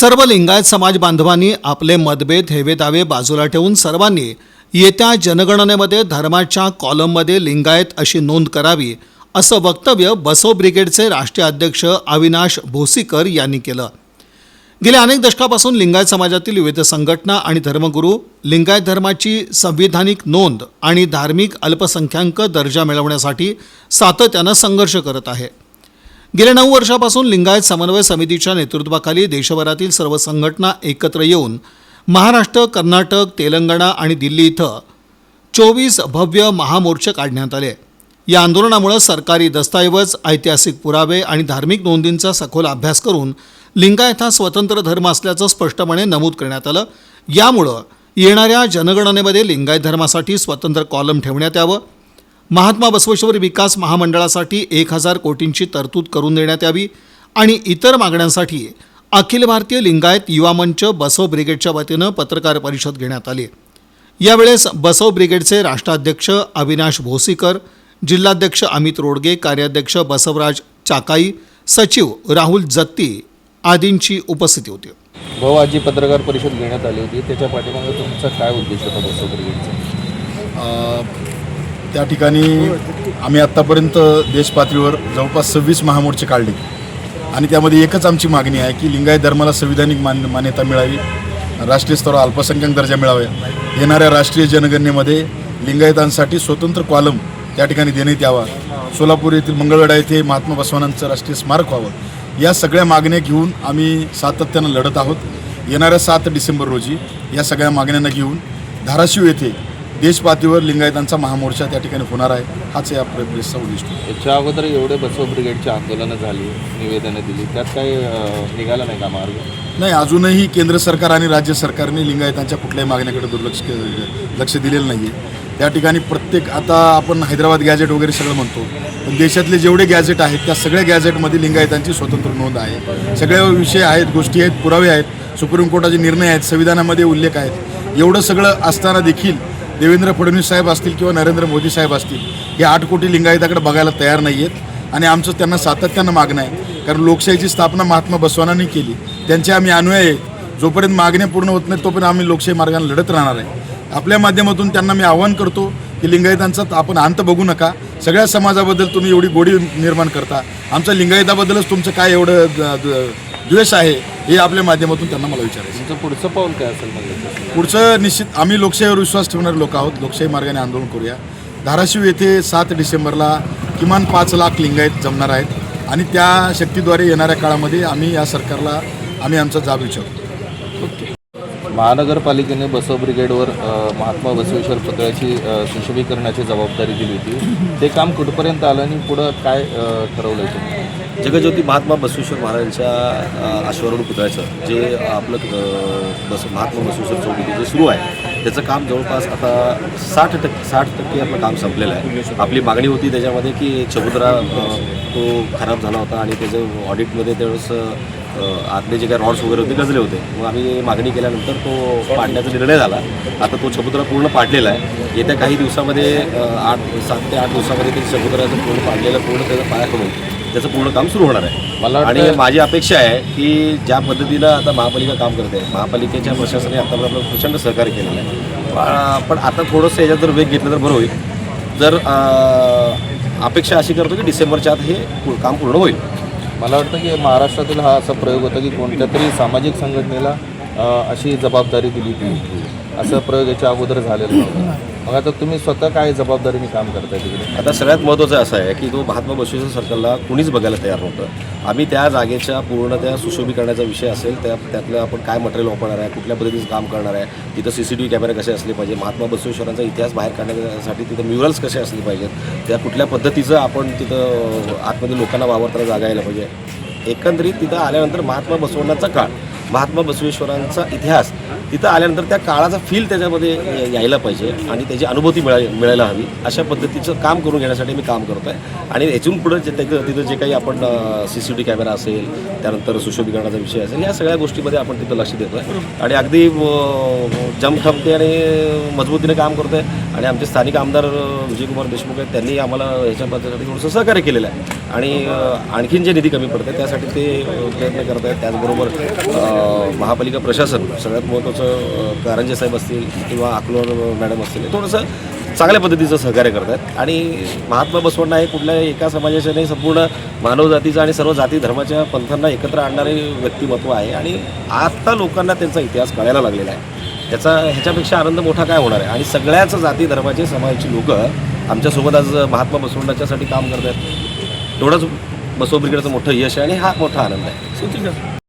सर्व लिंगायत समाज बांधवांनी आपले मतभेद हेवेदावे बाजूला ठेवून सर्वांनी येत्या जनगणनेमध्ये धर्माच्या कॉलममध्ये लिंगायत अशी नोंद करावी असं वक्तव्य बसो ब्रिगेडचे राष्ट्रीय अध्यक्ष अविनाश भोसीकर यांनी केलं. गेल्या अनेक दशकापासून लिंगायत समाजातील विविध संघटना आणि धर्मगुरू लिंगायत धर्माची संविधानिक नोंद आणि धार्मिक अल्पसंख्याक दर्जा मिळवण्यासाठी सातत्यानं संघर्ष करत आहे. गेल्या नऊ वर्षापासून लिंगायत समन्वय समितीच्या नेतृत्वाखाली देशभरातील सर्व संघटना एकत्र येऊन महाराष्ट्र कर्नाटक तेलंगणा आणि दिल्ली इथं चोवीस भव्य महामोर्चे काढण्यात आले. या आंदोलनामुळे सरकारी दस्तऐवज ऐतिहासिक पुरावे आणि धार्मिक नोंदींचा सखोल अभ्यास करून लिंगायत हा स्वतंत्र धर्म असल्याचं स्पष्टपणे नमूद करण्यात आलं. यामुळं येणाऱ्या जनगणनेमध्ये लिंगायत धर्मासाठी स्वतंत्र कॉलम ठेवण्यात यावं. महात्मा बसवेश्वर विकास महामंडळासाठी एक हजार कोटींची तरतूद करून देण्यात यावी आणि इतर मागण्यांसाठी अखिल भारतीय लिंगायत युवा मंच बसव ब्रिगेडच्या वतीनं पत्रकार परिषद घेण्यात आली. यावेळेस बसव ब्रिगेडचे राष्ट्राध्यक्ष अविनाश भोसीकर जिल्हाध्यक्ष अमित रोडगे कार्याध्यक्ष बसवराज चाकाई सचिव राहुल जत्ती आदींची उपस्थिती होती. भाऊ आज जी पत्रकार परिषद घेण्यात आली होती त्याच्या पाठीमागे तुमचा काय उद्देश होता बसव ब्रिगेडचा? अ, त्या ठिकाणी आम्ही आत्तापर्यंत देशपातळीवर जवळपास सव्वीस महामोर्चे काढले. आणि त्यामध्ये एकच आमची मागणी आहे की लिंगायत धर्माला संविधानिक मान मान्यता मिळावी राष्ट्रीय स्तरावर अल्पसंख्याक दर्जा मिळावे. येणाऱ्या राष्ट्रीय जनगणनेमध्ये लिंगायतांसाठी स्वतंत्र कॉलम त्या ठिकाणी देण्यात यावा. सोलापूर येथील मंगळवेढा येथे महात्मा बसवानांचं राष्ट्रीय स्मारक व्हावं. या सगळ्या मागण्या घेऊन आम्ही सातत्यानं लढत आहोत. येणाऱ्या सात डिसेंबर रोजी या सगळ्या मागण्यांना घेऊन धाराशिव येथे देशपातळीवर लिंगायतांचा महामोर्चा त्या ठिकाणी होणार आहे हाच या प्रे- प्रेसचा उद्दिष्ट. याच्या अगोदर एवढे बसव ब्रिगेडची आंदोलनं झाली निवेदनं दिली त्यात काही निघाला नाही का मार्ग? नाही अजूनही केंद्र सरकार आणि राज्य सरकारने लिंगायतांच्या कुठल्याही मागण्याकडे दुर्लक्ष लक्ष दिलेलं नाही आहे त्या ठिकाणी प्रत्येक आता आपण हैदराबाद गॅजेट वगैरे सगळं म्हणतो पण देशातले जेवढे गॅजेट आहेत त्या सगळ्या गॅजेटमध्ये लिंगायतांची स्वतंत्र नोंद आहे. सगळ्या विषय आहेत गोष्टी आहेत पुरावे आहेत सुप्रीम कोर्टाचे निर्णय आहेत संविधानामध्ये उल्लेख आहेत. एवढं सगळं असताना देखील देवेंद्र फडणवीस साहेब असतील किंवा नरेंद्र मोदी साहेब असतील हे आठ कोटी लिंगायताकडे बघायला तयार नाही आहेत आणि आमचं त्यांना सातत्यानं मागणं आहे. कारण लोकशाहीची स्थापना महात्मा बसवानांनी केली. त्यांचे आम्ही अनुयायी जोपर्यंत मागण्या पूर्ण होत नाहीत तोपर्यंत आम्ही लोकशाही मार्गाने लढत राहणार आहे. आपल्या माध्यमातून त्यांना मी आवाहन करतो की लिंगायतांचा आपण अंत बघू नका. सगळ्या समाजाबद्दल तुम्ही एवढी गोडी निर्माण करता. आमच्या लिंगायताबद्दलच तुमचं काय एवढं द्वेष आहे हे आपल्या माध्यमातून त्यांना मला विचारायचं आहे. तुमचं पुढचं पाऊल काय असेल म्हणजे पुढचं निश्चित आम्ही लोकशाहीवर विश्वास ठेवणारे लोक आहोत. लोकशाही मार्गाने आंदोलन करूया. धाराशिव येथे सात डिसेंबरला किमान पाच लाख लिंगायत जमणार आहेत. आणि त्या शक्तीद्वारे येणाऱ्या काळामध्ये आम्ही या सरकारला आम्ही आमचा जाब विचारतो. महानगरपालिकेने बसव ब्रिगेडवर महात्मा बसवेश्वर पुतळ्याची सुशोभीकरणाची जबाबदारी दिली होती. ते काम कुठपर्यंत आलं आणि पुढं काय ठरवलं तुम्ही? जगज्योती महात्मा बसवेश्वर महाराजांच्या अ, पुतळ्याचं जे आपलं बस महात्मा बसवेश्वर चौक जे सुरू आहे त्याचं काम जवळपास आता साठ टक्के साठ टक्के आपलं काम संपलेलं आहे. आपली मागणी होती त्याच्यामध्ये की चबुतरा तो खराब झाला होता आणि त्याचं ऑडिटमध्ये त्यावेळेस आतले जे काही रॉड्स वगैरे होते गजले होते. मग आम्ही मागणी केल्यानंतर तो पाडण्याचा निर्णय झाला. आता तो चबुतरा पूर्ण पाडलेला आहे. येत्या काही दिवसामध्ये आठ सात ते आठ दिवसामध्ये ते चबुद्राचं पूर्ण पाडलेलं पूर्ण त्याचा पाया करून त्याचं पूर्ण काम सुरू होणार आहे. मला आणि माझी अपेक्षा आहे की ज्या पद्धतीनं आता महापालिका काम करते महापालिकेच्या प्रशासनाने आतापर्यंत आपलं प्रचंड सहकार्य केलेलं आहे. पण- आता थोडंसं याच्यात जर वेग घेतलं तर बरं होईल. जर अं, अपेक्षा अशी करतो की डिसेंबरच्या आत हे काम पूर्ण होईल. मला वाटतं की महाराष्ट्रातील हा असा प्रयोग होता की कोणत्या तरी सामाजिक संघटनेला अशी जबाबदारी दिली गेली असं प्रयोग याच्या अगोदर झालेला नव्हता. मग आता तुम्ही स्वतः काय जबाबदारीने काम करताय तिकडे? आता सगळ्यात महत्त्वाचं असं आहे की तो महात्मा बसवेश्वर सर्कलला कुणीच बघायला तयार नव्हतं. आम्ही त्या जागेच्या पूर्ण त्या सुशोभीकरणाचा विषय असेल त्या त्यातलं आपण काय मटेरियल वापरणार आहे कुठल्या पद्धतीचं काम करणार आहे तिथं सी सी टी व्ही कॅमेरे कसे असले पाहिजे महात्मा बसवेश्वरांचा इतिहास बाहेर काढण्यासाठी तिथं म्युरल्स कसे असले पाहिजेत त्या कुठल्या पद्धतीचं आपण तिथं आतमध्ये लोकांना वावरताना जागा यायला पाहिजे. एकंदरीत तिथं आल्यानंतर महात्मा बसवण्याचा काळ. महात्मा बसवेश्वरांचा इतिहास तिथं आल्यानंतर त्या काळाचा फील त्याच्यामध्ये यायला पाहिजे आणि त्याची अनुभूती मिळाय मिळायला हवी. अशा पद्धतीचं काम करून घेण्यासाठी मी काम करतो आहे आणि याच्यातून पुढं जे तिथं तिथं जे काही आपण सी सी टी कॅमेरा असेल त्यानंतर सुशोभीकरणाचा विषय असेल या सगळ्या गोष्टीमध्ये आपण तिथं लक्ष देतो आहे आणि अगदी जमखमते आणि मजबूतीने काम करतो आहे आणि आमचे स्थानिक आमदार विजयकुमार देशमुख आहेत त्यांनी आम्हाला ह्याच्या पद्धतीसाठी थोडंसं सहकार्य केलेलं आहे. आणि आणखीन जे निधी कमी पडते त्यासाठी ते प्रयत्न करत आहेत. त्याचबरोबर महापालिका प्रशासन सगळ्यात महत्त्वाचं कारंजे साहेब असतील किंवा अकलोर मॅडम असतील हे थोडंसं चांगल्या पद्धतीचं सहकार्य करतात. आणि महात्मा बसवण्णा हे कुठल्याही एका समाजाच्या नाही संपूर्ण मानवजातीचं आणि सर्व जाती धर्माच्या पंथांना एकत्र आणणारे व्यक्तिमत्व आहे. आणि आत्ता लोकांना त्यांचा इतिहास कळायला लागलेला आहे. त्याचा ह्याच्यापेक्षा आनंद मोठा काय होणार आहे? आणि सगळ्याच जाती धर्माचे समाजाची लोक आमच्यासोबत आज महात्मा बसवण्याच्यासाठी काम करत आहेत एवढंच बसव ब्रिगेडचं मोठं यश आहे आणि हा मोठा आनंद आहे.